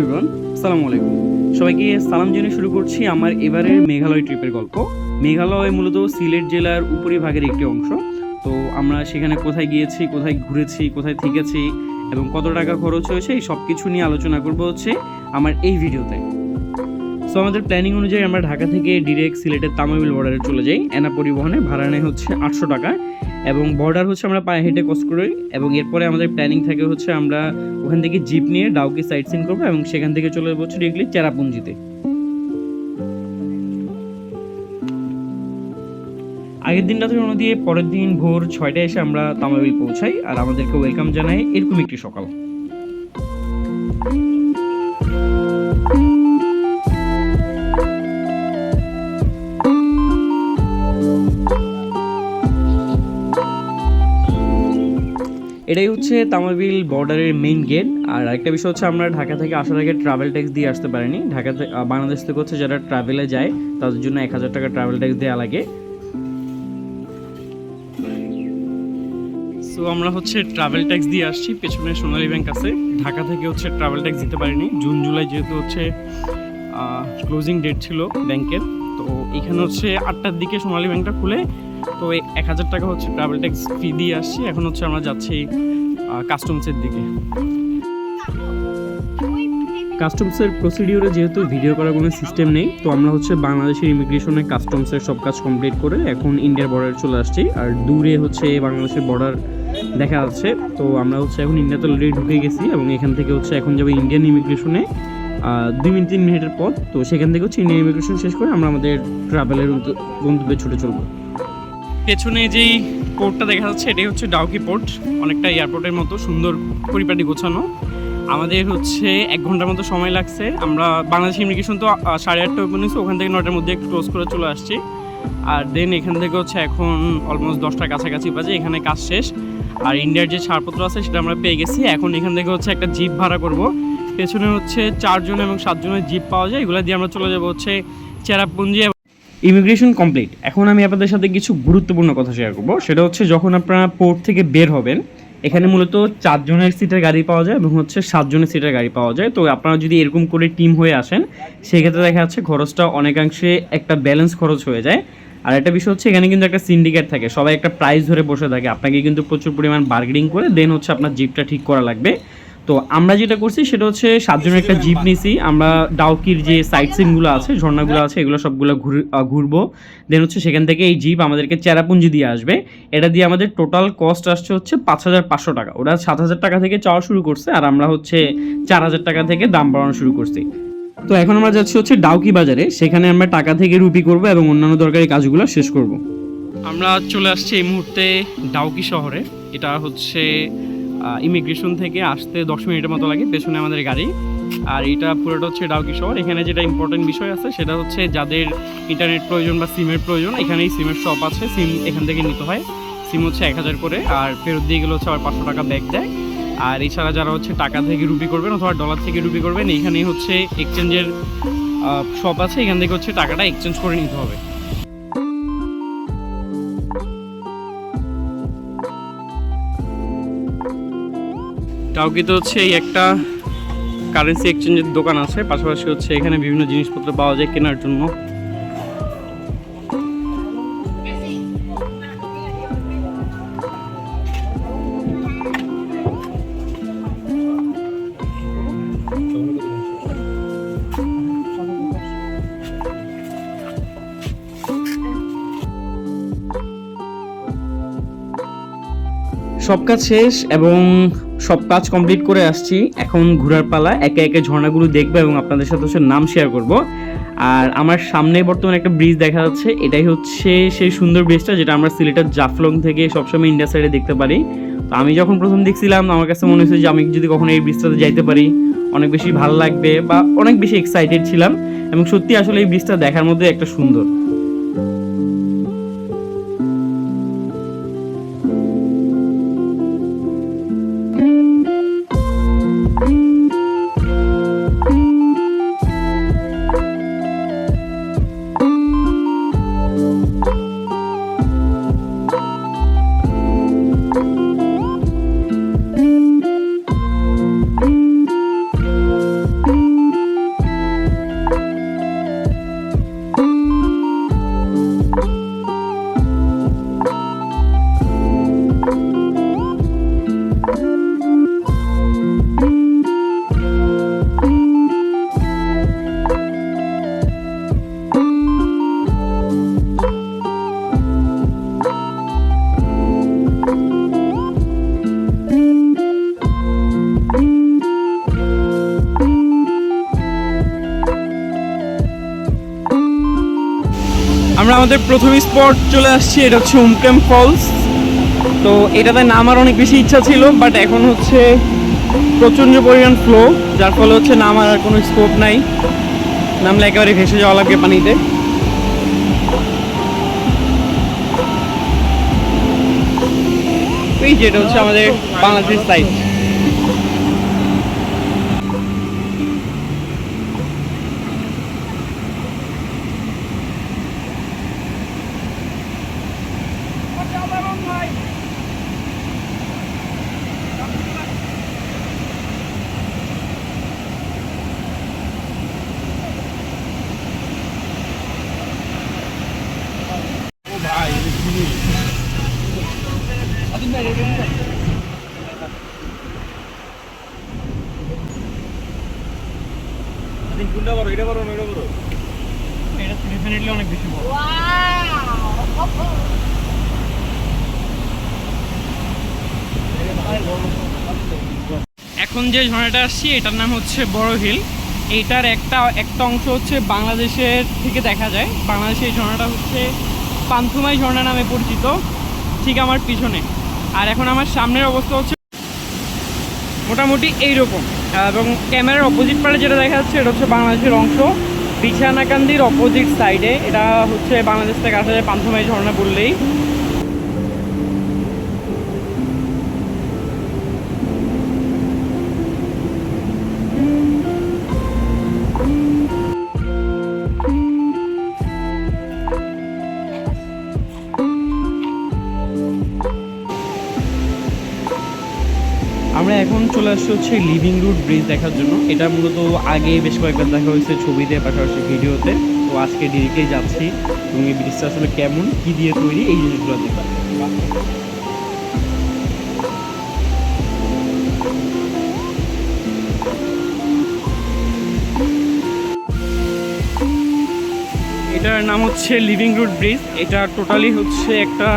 Everyone সালামু আলাইকুম। সবাইকে সালাম জানিয়ে শুরু করছি আমার এবারের মেঘালয় ট্রিপের গল্প। মেঘালয় মূলত সিলেট জেলার উপরিভাগের একটি অংশ। তো আমরা সেখানে কোথায় গিয়েছি, কোথায় ঘুরেছি, কোথায় থেকেছি এবং কত টাকা খরচ হয়েছে এই সব কিছু নিয়ে আলোচনা করব হচ্ছে আমার এই ভিডিওতে। সো আমাদের প্ল্যানিং অনুযায়ী আমরা ঢাকা থেকে ডিরেক্ট সিলেটের তামাবিল বর্ডারে চলে যাই। এনা পরিবহনে ভাড়া নেয় হচ্ছে আটশো টাকা এবং বর্ডার হচ্ছে আমরা পায়ে হেঁটে ক্রস করি এবং এরপরে আমাদের প্ল্যানিং থাকে হচ্ছে আমরা ওখান থেকে জিপ নিয়ে ডাউকি সাইট সিন করব এবং সেখান থেকে চলে যাব ডিরেক্টলি চেরাপুঞ্জিতে। আগের দিন থেকে রওনা দিয়ে পরের দিন ভোর ছয়টায় এসে আমরা তামাবিল পৌঁছাই আর আমাদেরকে ওয়েলকাম জানাই এরকম একটি সকাল। এটাই হচ্ছে তামাবিল বর্ডারের মেইন গেট আর একটা বিষয় হচ্ছে আমরা ঢাকা থেকে আসার আগে ট্রাভেল ট্যাক্স দিয়ে আসতে পারিনি। ঢাকা থেকে বাংলাদেশ থেকে হচ্ছে যারা ট্রাভেলে যায়, তাদের জন্য এক হাজার টাকা ট্রাভেল ট্যাক্স দেওয়া লাগে। সো আমরা হচ্ছে ট্রাভেল ট্যাক্স দিয়ে আসছি। পেছনে সোনালী ব্যাংক আছে। ঢাকা থেকে হচ্ছে ট্রাভেল ট্যাক্স দিতে পারিনি। জুন জুলাই যেহেতু হচ্ছে ক্লোজিং ডেট ছিল ব্যাংকের তো এখানে হচ্ছে আটটার দিকে সোনালী ব্যাংকটা খুলে তো এই এক হাজার টাকা হচ্ছে ট্রাভেল ট্যাক্স ফি দিয়ে আসছি। এখন হচ্ছে আমরা যাচ্ছি কাস্টমসের দিকে। কাস্টমসের প্রসিডিওরে যেহেতু ভিডিও করার কোনো সিস্টেম নেই, তো আমরা হচ্ছে বাংলাদেশের ইমিগ্রেশনে কাস্টমসের সব কাজ কমপ্লিট করে এখন ইন্ডিয়ার বর্ডারে চলে আসছি। আর দূরে হচ্ছে বাংলাদেশের বর্ডার দেখা যাচ্ছে, তো আমরা হচ্ছে এখন ইন্ডিয়াতে অলরেডি ঢুকে গেছি এবং এখান থেকে হচ্ছে এখন যাবে ইন্ডিয়ান ইমিগ্রেশনে দুই মিনিট, তিন মিনিটের পথ। তো সেখান থেকে হচ্ছে ইন্ডিয়ান ইমিগ্রেশন শেষ করে আমরা আমাদের ট্রাভেলের গন্তব্যে ছুটে চলবো। পেছনে যেই পোর্টটা দেখা যাচ্ছে, এটাই হচ্ছে ডাউকি পোর্ট অনেকটা এয়ারপোর্টের মতো, সুন্দর পরিপাটি গোছানো। আমাদের হচ্ছে এক ঘণ্টার মতো সময় লাগছে। আমরা বাংলাদেশ ইমিগ্রেশন তো সাড়ে আটটা ওপেন হয়েছে ওখান থেকে নটার মধ্যে ক্লোজ করে চলে আসছি। আর দেন এখান থেকে হচ্ছে এখন অলমোস্ট দশটার কাছাকাছি বাজে, এখানে কাজ শেষ। আর ইন্ডিয়ার যে ছাড়পত্র আছে, সেটা আমরা পেয়ে গেছি। এখন এখান থেকে হচ্ছে একটা জিপ ভাড়া করব। পেছনে হচ্ছে চারজন এবং সাতজনের জিপ পাওয়া যায়। এগুলো দিয়ে আমরা চলে যাব হচ্ছে চেরাপুঞ্জি ইমিগ্রেশন কমপ্লিট এখন আমি আপনাদের সাথে কিছু গুরুত্বপূর্ণ কথা শেয়ার করব। সেটা হচ্ছে যখন আপনারা পোর্ট থেকে বের হবেন, এখানে মূলত চারজনের সিটের গাড়ি পাওয়া যায় এবং হচ্ছে সাতজনের সিটের গাড়ি পাওয়া যায়। তো আপনারা যদি এরকম করে টিম হয়ে আসেন, সেক্ষেত্রে দেখা যাচ্ছে খরচটা অনেকাংশে একটা ব্যালেন্স খরচ হয়ে যায়। আর একটা বিষয় হচ্ছে এখানে কিন্তু একটা সিন্ডিকেট থাকে, সবাই একটা প্রাইস ধরে বসে থাকে। আপনাকে কিন্তু প্রচুর পরিমাণ বার্গেনিং করে দেন হচ্ছে আপনার জিপটা ঠিক করা লাগবে। তো আমরা যেটা করছি সেটা হচ্ছে সাতজনের একটা জিপ নিছি আমরা ডাউকির যে সাইট সিনগুলো আছে ঝর্ণাগুলো আছে এগুলো সবগুলো ঘুর- ঘুরবো। দেন হচ্ছে সেখান থেকে এই জিপ আমাদেরকে চেরাপুঞ্জি দিয়ে আসবে। এটা দিয়ে আমাদের টোটাল কস্ট আসছে হচ্ছে পাঁচ হাজার পাঁচশো টাকা। ওরা সাত হাজার টাকা থেকে চাওয়া শুরু করছে আর আমরা হচ্ছে চার হাজার টাকা থেকে দাম বাড়ানো শুরু করছি। তো এখন আমরা যাচ্ছি হচ্ছে ডাউকি বাজারে। সেখানে আমরা টাকা থেকে রুপি করব এবং অন্যান্য দরকারি কাজগুলো শেষ করব। আমরা চলে আসছি এই মুহূর্তে ডাউকি শহরে। এটা হচ্ছে ইমিগ্রেশন থেকে আসতে দশ মিনিটের মতো লাগে পেছনে আমাদের গাড়ি। আর এটা পুরোটা হচ্ছে ডাউকি শহর। এখানে যেটা ইম্পর্টেন্ট বিষয় আছে, সেটা হচ্ছে যাদের ইন্টারনেট প্রয়োজন বা সিমের প্রয়োজন, এখানেই সিমের শপ আছে। সিম এখান থেকে নিতে হয়। সিম হচ্ছে এক হাজার করে, আর ফেরত দিয়ে গেলে হচ্ছে আবার পাঁচশো টাকা ব্যাগ দেয়। আর এছাড়া যারা হচ্ছে টাকা থেকে রুপি করবেন অথবা ডলার থেকে রুপি করবেন এইখানেই হচ্ছে এক্সচেঞ্জের শপ আছে। এখান থেকে হচ্ছে টাকাটা এক্সচেঞ্জ করে নিতে হবে। টাউকিতে হচ্ছে এই একটা কারেন্সি এক্সচেঞ্জের দোকান আছে, পাশাপাশি হচ্ছে এখানে বিভিন্ন জিনিসপত্র পাওয়া যায় কেনার জন্য। সব কাজ শেষ এবং সব কাজ কমপ্লিট করে আসছি। এখন ঘোরার পালা, একে একে ঝর্ণাগুলো দেখব এবং আপনাদের সাথে হচ্ছে নাম শেয়ার করব। আর আমার সামনে বর্তমানে একটা ব্রিজ দেখা যাচ্ছে, এটাই হচ্ছে সেই সুন্দর ব্রিজটা যেটা আমরা সিলেটের জাফলং থেকে সবসময় ইন্ডিয়া সাইডে দেখতে পারি। তো আমি যখন প্রথম দেখছিলাম, আমার কাছে মনে হয়েছে যে আমি যদি কখনো এই ব্রিজটাতে যাইতে পারি, অনেক বেশি ভালো লাগবে বা অনেক বেশি এক্সাইটেড ছিলাম। এবং সত্যি আসলে এই ব্রিজটা দেখার মধ্যে একটা সুন্দর। আমাদের প্রথম স্পট চলে আসছি, এটা হচ্ছে উমক্যাম ফলস তো এটাতে নামার অনেক বেশি ইচ্ছা ছিল বাট এখন হচ্ছে প্রচণ্ড পরিমাণ ফ্লো যার ফলে হচ্ছে নামার আর কোনো স্কোপ নাই। নামলে একেবারে ভেসে যাওয়া লাগবে পানিতে। এই যেটা হচ্ছে আমাদের বাংলাদেশ সাইড এটা ডেফিনেটলি অনেক বেশি বড় এখন যে ঝর্ণাটা আসছি, এটার নাম হচ্ছে বড় হিল। এইটার একটা একটা অংশ হচ্ছে বাংলাদেশের থেকে দেখা যায়। বাংলাদেশে এই ঝর্ণাটা হচ্ছে পান্থুমাই ঝর্ণা নামে পরিচিত, ঠিক আমার পিছনে। আর এখন আমার সামনের অবস্থা হচ্ছে মোটামুটি এইরকম। এবং ক্যামেরার অপোজিট পারে যেটা দেখা যাচ্ছে, এটা হচ্ছে বাংলাদেশের অংশ। বিছানাকান্দির অপোজিট সাইডে এটা হচ্ছে বাংলাদেশ থেকে আসা যায় পান্থমাই ঝর্ণা বললেই। চলে আসছি হচ্ছে লিভিং রুট ব্রিজ দেখার জন্য। এটা মূলত আগে বেশ কয়েকবার দেখা হয়েছে ছবিতে পাশাপাশি ভিডিওতে। তো আজকে ডিরেক্টলি যাচ্ছি। এবং এই ব্রিজটা আসলে কেমন, কি দিয়ে তৈরি, এই জিনিসগুলো দেখতে এটার নাম হচ্ছে লিভিং রুট ব্রিজ এটা টোটালি হচ্ছে একটা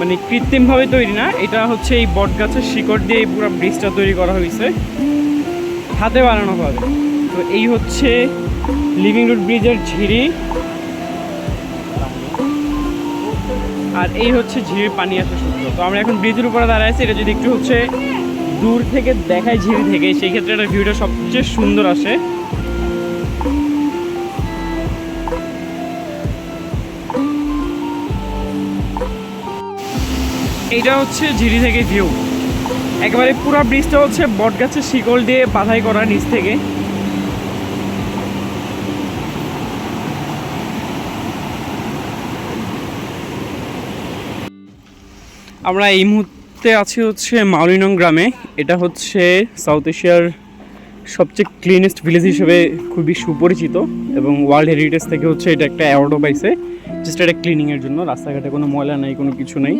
মানে কৃত্রিমভাবে তৈরি না, এটা হচ্ছে এই বট গাছের শিকড় দিয়ে পুরো ব্রিজটা তৈরি করা হয়েছে। হাতে বানানো হবে। তো এই হচ্ছে লিভিং রুট ব্রিজের ঝিরি। আর এই হচ্ছে ঝিরির পানি আসে সূত্র। তো আমরা এখন ব্রিজের উপরে দাঁড়ায় আছি। এটা যদি একটু হচ্ছে দূর থেকে দেখায় ঝিরি থেকে, সেই ক্ষেত্রে এটা ভিউটা সবচেয়ে সুন্দর আসে। এইটা হচ্ছে ঝিরি থেকে ভিউ একেবারে পুরো ব্রিজটা হচ্ছে বট গাছের শিকড় দিয়ে বাধাই করা নিচ থেকে। আমরা এই মুহূর্তে আছি হচ্ছে মাউলিনং গ্রামে। এটা হচ্ছে সাউথ এশিয়ার সবচেয়ে ক্লিনেস্ট ভিলেজ হিসেবে খুবই সুপরিচিত এবং ওয়ার্ল্ড হেরিটেজ থেকে হচ্ছে এটা একটা অ্যাওয়ার্ডও পাইছে। জাস্ট এটা ক্লিনিংয়ের জন্য, রাস্তাঘাটে কোনো ময়লা নাই, কোনো কিছু নেই।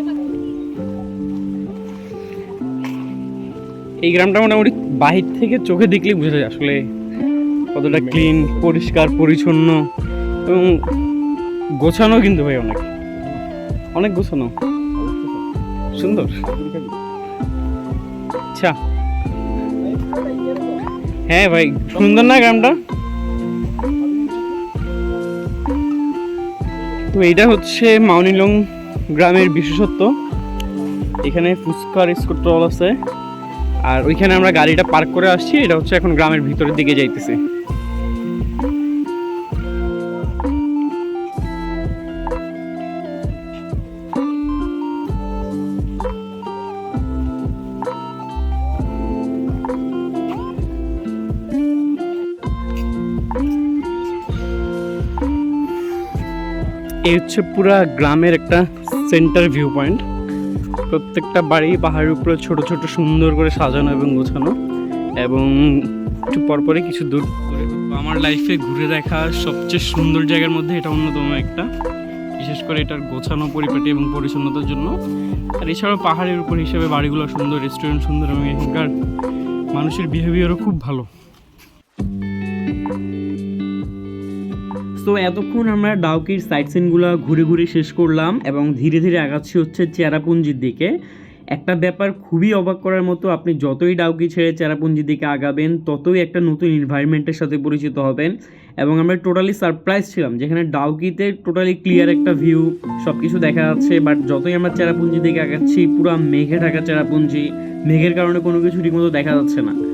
এই গ্রামটা মোটামুটি বাহির থেকে চোখে দেখলেই বোঝা যায় আসলে কতটা ক্লিন পরিষ্কার, পরিচ্ছন্ন এবং গোছানো কিন্তু ভাই অনেক। অনেক গোছানো। সুন্দর। আচ্ছা। হ্যাঁ ভাই, সুন্দর না গ্রামটা? তো এইটা হচ্ছে মাউনিলং গ্রামের বিশেষত্ব। এখানে ফুচকার স্কুট্রল আছে। আর ওইখানে আমরা গাড়িটা পার্ক করে আসছি, এটা হচ্ছে এখন গ্রামের ভিতরের দিকে যাইতেছে। এই হচ্ছে পুরা গ্রামের একটা সেন্টার ভিউ পয়েন্ট প্রত্যেকটা বাড়ি পাহাড়ের উপরে ছোট ছোট সুন্দর করে সাজানো এবং গোছানো এবং একটু পরপরই কিছু দূর করে আমার লাইফে ঘুরে দেখা সবচেয়ে সুন্দর জায়গার মধ্যে এটা অন্যতম একটা। বিশেষ করে এটার গোছানো, পরিপাটি এবং পরিচ্ছন্নতার জন্য। আর এছাড়াও পাহাড়ের উপর হিসেবে বাড়িগুলো সুন্দর রেস্টুরেন্ট সুন্দর এবং এখানকার মানুষের বিহেভিয়ারও খুব ভালো। তো এতক্ষণ আমরা ডাউকির সাইট সিনগুলো ঘুরে ঘুরে শেষ করলাম এবং ধীরে ধীরে আগাচ্ছি হচ্ছে চেরাপুঞ্জির দিকে। একটা ব্যাপার খুবই অবাক করার মতো, আপনি যতই ডাউকি ছেড়ে চেরাপুঞ্জির দিকে আগাবেন, ততই একটা নতুন এনভায়রনমেন্টের সাথে পরিচিত হবেন। এবং আমরা টোটালি সারপ্রাইজ ছিলাম, যেখানে ডাউকিতে টোটালি ক্লিয়ার একটা ভিউ সব কিছু দেখা যাচ্ছে। বাট যতই আমরা চেরাপুঞ্জি দিকে আগাচ্ছি, পুরো মেঘে ঢাকা চেরাপুঞ্জি, মেঘের কারণে কোনো কিছু ঠিকমতো দেখা যাচ্ছে না।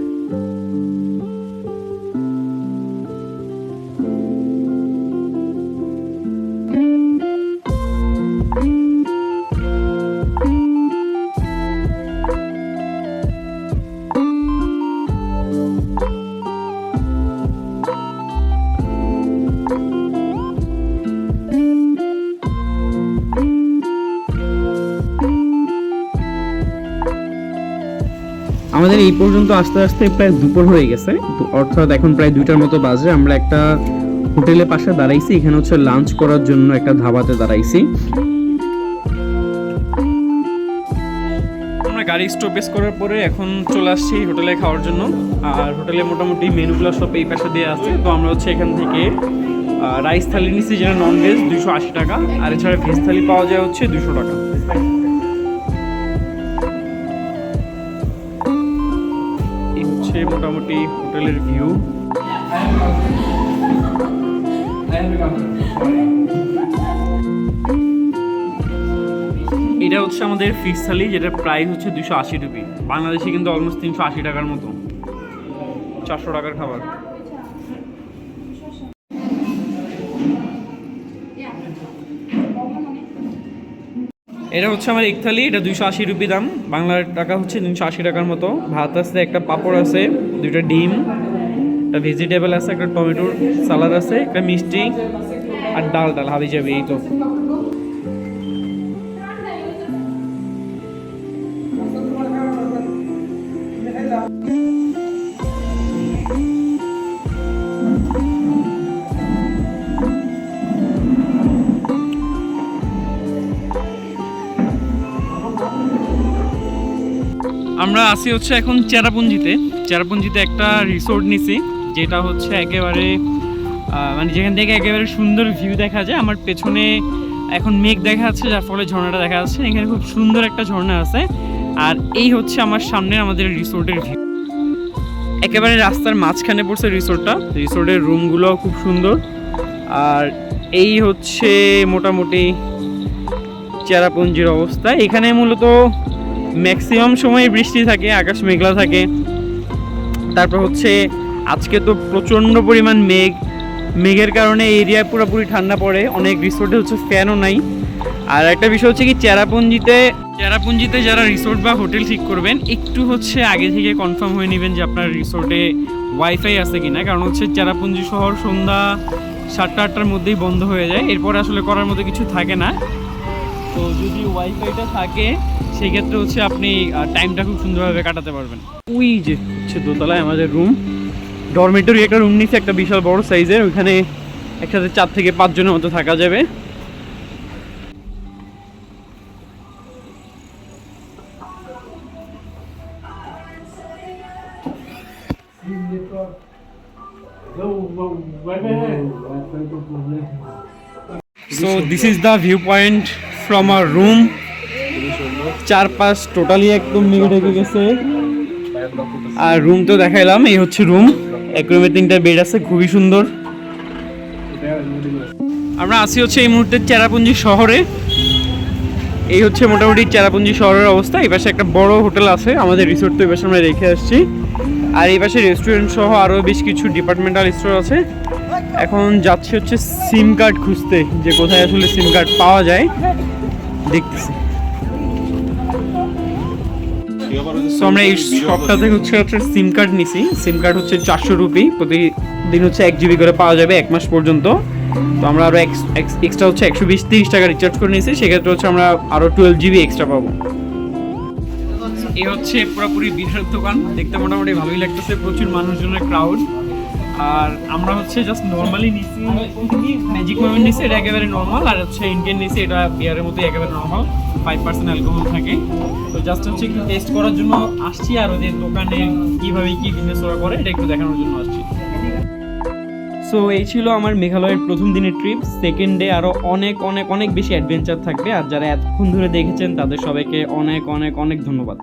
আমাদের এই পর্যন্ত আস্তে আস্তে প্রায় দুপুর হয়ে গেছে। অর্থাৎ এখন প্রায় দুইটার মতো বাজে। আমরা একটা হোটেলের পাশে দাঁড়াইছি। এখানে হচ্ছে লাঞ্চ করার জন্য একটা ধাবাতে দাঁড়াইছি। আমরা গাড়ি স্টপেজ করার পরে এখন চলে আসছি হোটেলে খাওয়ার জন্য। আর হোটেলে মোটামুটি মেনুগুলো সব এই পাশে দিয়ে আছে। তো আমরা হচ্ছে এখান থেকে রাইস থালি নিচ্ছি যেটা নন ভেজ দুইশো আশি টাকা। আর এছাড়া ভেজ থালি পাওয়া যায় হচ্ছে দুশো টাকা। মোটামুটি হোটেলের ভিউ। এটা হচ্ছে আমাদের ফিক্স থালি যেটা প্রাইস হচ্ছে দুশো আশি রুপি। বাংলাদেশে কিন্তু অলমোস্ট তিনশো আশি টাকার মতো। চারশো টাকার খাবার। এটা হচ্ছে আমার এক থালি এটা দুইশো আশি রুপি দাম। বাংলার টাকা হচ্ছে তিনশো আশি টাকার মতো। ভাত আছে, একটা পাপড় আছে, দুইটা ডিম, একটা ভেজিটেবল আছে, একটা টমেটোর সালাদ আছে, একটা মিষ্টি আর ডাল ডাল হাবি যাবে এই তো। আমরা আসি হচ্ছে এখন চেরাপুঞ্জিতে। চেরাপুঞ্জিতে একটা রিসোর্ট নিছি, যেটা হচ্ছে একেবারে মানে যেখান থেকে একেবারে সুন্দর ভিউ দেখা যায়। আমার পেছনে এখন মেঘ দেখা যাচ্ছে, যার ফলে ঝর্ণাটা দেখা যাচ্ছে। এখানে খুব সুন্দর একটা ঝর্ণা আছে। আর এই হচ্ছে আমার সামনে আমাদের রিসোর্টের ভিউ একেবারে রাস্তার মাঝখানে পড়ছে রিসোর্টটা রিসোর্টের রুমগুলো খুব সুন্দর। আর এই হচ্ছে মোটামুটি চেরাপুঞ্জির অবস্থা। এখানে মূলত ম্যাক্সিমাম সময় বৃষ্টি থাকে, আকাশ মেঘলা থাকে। তারপর হচ্ছে, আজকে তো প্রচণ্ড পরিমাণ মেঘ। মেঘের কারণে এরিয়ায় পুরোপুরি ঠান্ডা পড়ে, অনেক রিসোর্টে হচ্ছে ফ্যানও নাই। আর একটা বিষয় হচ্ছে কি, চেরাপুঞ্জিতে চেরাপুঞ্জিতে যারা রিসোর্ট বা হোটেল ঠিক করবেন, একটু হচ্ছে আগে থেকে কনফার্ম হয়ে নেবেন যে আপনার রিসোর্টে ওয়াইফাই আছে কিনা। কারণ হচ্ছে চেরাপুঞ্জি শহর সন্ধ্যা সাতটা আটটার মধ্যেই বন্ধ হয়ে যায়। এরপর আসলে করার মতো কিছু থাকে না। তো যদি ওয়াইফাইটা থাকে সেক্ষেত্রে হচ্ছে আপনি টাইমটা খুব সুন্দরভাবে কাটাতে পারবেন। ওই যে হচ্ছে দোতলায় আমাদের রুম ডরমেটরি একটা রুম নিচ্ছে একটা বিশাল বড় সাইজের ওইখানে একসাথে চার থেকে পাঁচজনের মতো থাকা যাবে। So this is the view point from our room চারপাশ টোটালি একদম মেঘে ঢেকে গেছে। আর রুম তো দেখাইলাম, এই হচ্ছে রুম এক রুমে তিনটা বেড আছে, খুবই সুন্দর। আমরা আসি হচ্ছে এই মুহূর্তে চেরাপুঞ্জি শহরে। এই হচ্ছে মোটামুটি চেরাপুঞ্জি শহরের অবস্থা। এই পাশে একটা বড় হোটেল আছে, আমাদের রিসোর্ট তো এই পাশে আমরা রেখে আসছি। আর এই পাশে রেস্টুরেন্ট সহ আরও বেশ কিছু ডিপার্টমেন্টাল স্টোর আছে। এখন যাচ্ছি হচ্ছে সিম কার্ড খুঁজতে, যে কোথায় আসলে সিম কার্ড পাওয়া যায়। দেখতেছি। সো আমরা এই শপটা থেকে হচ্ছে হচ্ছে সিম কার্ড নিছি। সিম কার্ড হচ্ছে চারশো রুপি প্রতিদিন হচ্ছে এক জিবি করে পাওয়া যাবে এক মাস পর্যন্ত। তো আমরা আরও এক্সট্রা হচ্ছে একশো বিশ তিরিশ টাকা রিচার্জ করে নিয়েছি। সেক্ষেত্রে হচ্ছে আমরা আরও টুয়েলভ জিবি এক্সট্রা পাবো। এই হচ্ছে পুরোপুরি বিহারের দোকান। দেখতে মোটামুটি ভালোই লাগতেছে। প্রচুর মানুষজনের ক্রাউড আর আমরা হচ্ছে জাস্ট নর্মালি নিছি ম্যাজিক মোমেন্ট নিছি, এটা একেবারে নর্মাল আর হচ্ছে ইন্ডিয়ান নিছি, এটা বিয়ারের মতো একেবারে নর্মাল ফাইভ পার্সেন্ট অ্যালকোহল থাকে। তো জাস্ট হচ্ছে একটু টেস্ট করার জন্য আসছি, আর ওদের দোকানে কীভাবে কী বিজনেস ওরা করে, এটা একটু দেখানোর জন্য আসছি। সো এই ছিল আমার মেঘালয়ের প্রথম দিনের ট্রিপ সেকেন্ড ডে আরও অনেক অনেক অনেক বেশি অ্যাডভেঞ্চার থাকবে, আর যারা এতক্ষণ ধরে দেখেছেন, তাদের সবাইকে অনেক অনেক অনেক ধন্যবাদ।